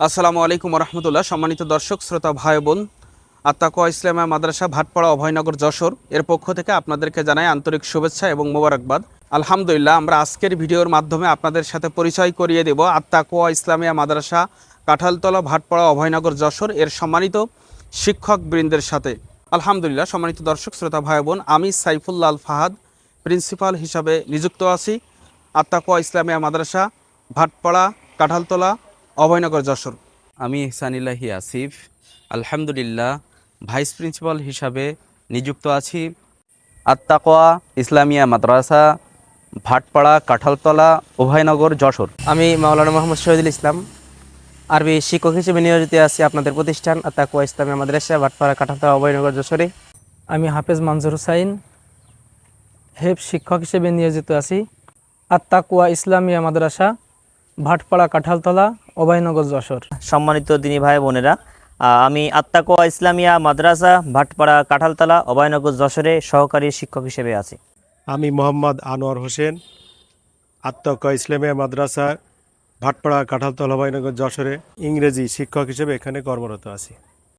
আসসালামু আলাইকুম রহমতুল্লাহ সম্মানিত দর্শক, শ্রোতা, ভাই, বোন, আত্মাকুয়া ইসলামা মাদ্রাসা, ভাটপাড়া, অভয়নগর, যশোর এর পক্ষ থেকে আপনাদেরকে জানাই আন্তরিক শুভেচ্ছা এবং মোবারকবাদ। আলহামদুলিল্লাহ, আমরা আজকের ভিডিওর মাধ্যমে আপনাদের সাথে পরিচয় করিয়ে দেব আত্মাকুয়া ইসলামিয়া মাদ্রাসা, কাঁঠালতলা, ভাটপাড়া, অভয়নগর, যশোর এর সম্মানিত শিক্ষক বৃন্দের সাথে। আলহামদুলিল্লাহ, সম্মানিত দর্শক, শ্রোতা, ভাই, বোন, আমি সাইফুল্লাহ আল ফাহাদ, প্রিন্সিপাল হিসাবে নিযুক্ত আছি আত্মাকুয়া ইসলামিয়া মাদ্রাসা, ভাটপাড়া, কাঁঠালতলা অভয়নগর যশোর। আমি ইহসানিল্লাহি আসিফ। আলহামদুলিল্লাহ, ভাইস প্রিন্সিপাল হিসাবে নিযুক্ত আছি। আত্তাকোয়া ইসলামিয়া মাদ্রাসা, ভাটপাড়া, কাঁঠালতলা, উভয়নগর, যশোর। আমি মাওলানা মোহাম্মদ শহীদুল ইসলাম। আরবি শিক্ষক হিসেবে নিয়োজিত আছি আপনাদের প্রতিষ্ঠান আতাকুয়া ইসলামী মাদ্রাসা, ভাটপাড়া কাঠাতা অভয়নগর যশোরে। আমি হাফেজ মনজুর হুসাইন, হেফ শিক্ষক হিসেবে নিয়োজিত আছি। আত্মাকুয়া ইসলামিয়া মাদ্রাসা ভাটপাড়া কাঁঠালতলা অভয়নগর যশোর। সম্মানিত দিনী ভাই বোনেরা আহ, আমি আত্মাকোয়া ইসলামিয়া মাদ্রাসা ভাটপাড়া কাঁঠালতলা অভয়নগর যশোরে সহকারী শিক্ষক হিসেবে আছি। আমি মোহাম্মদ আনোয়ার হোসেন আত্মাকোয়া ইসলামিয়া মাদ্রাসা ভাটপাড়া কাঁঠালতলা অভয়নগর যশোরে ইংরেজি শিক্ষক হিসেবে এখানে কর্মরত আছি।